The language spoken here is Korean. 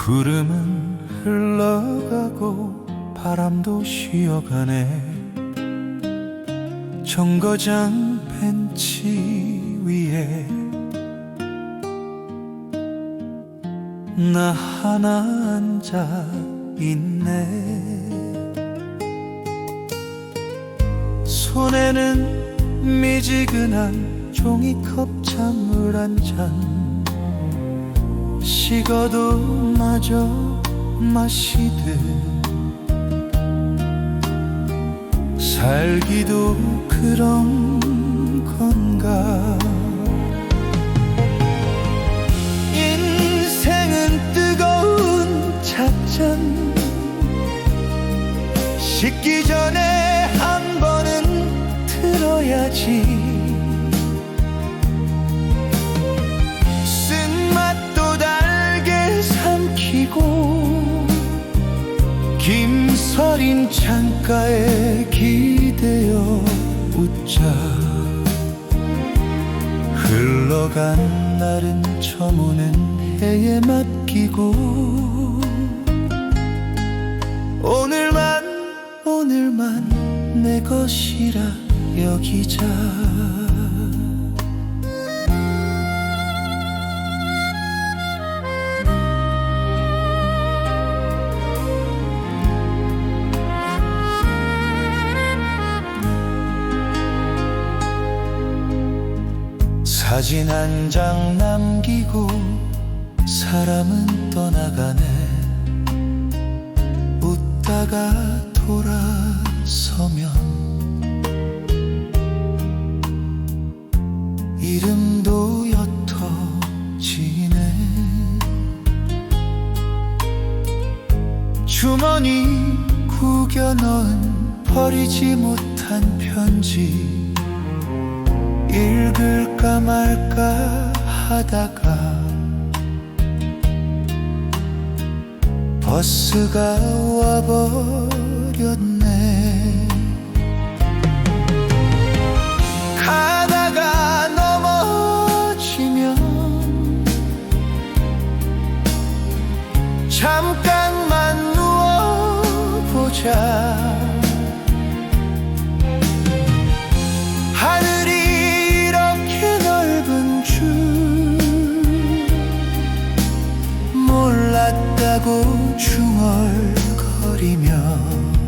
구름은 흘러가고 바람도 쉬어가네. 정거장 벤치 위에 나 하나 앉아 있네. 손에는 미지근한 종이컵 찬물 한잔 식어도 마저 마시듯 살기도 그런 건가? 인생은 뜨거운 찻잔 식기 전에 한 번은 들어야지 김서린 창가에 기대어 웃자. 흘러간 날은 저무는 해에 맡기고. 오늘만 오늘만 내 것이라 여기자 사진 한 장 남기고 사람은 떠나가네. 웃다가 돌아서면 이름도 옅어지네. 주머니 구겨 넣은 버리지 못한 편지 읽을까 말까 하다가 버스가 와버렸네. 가다가 넘어지면 잠깐만 누워보자 아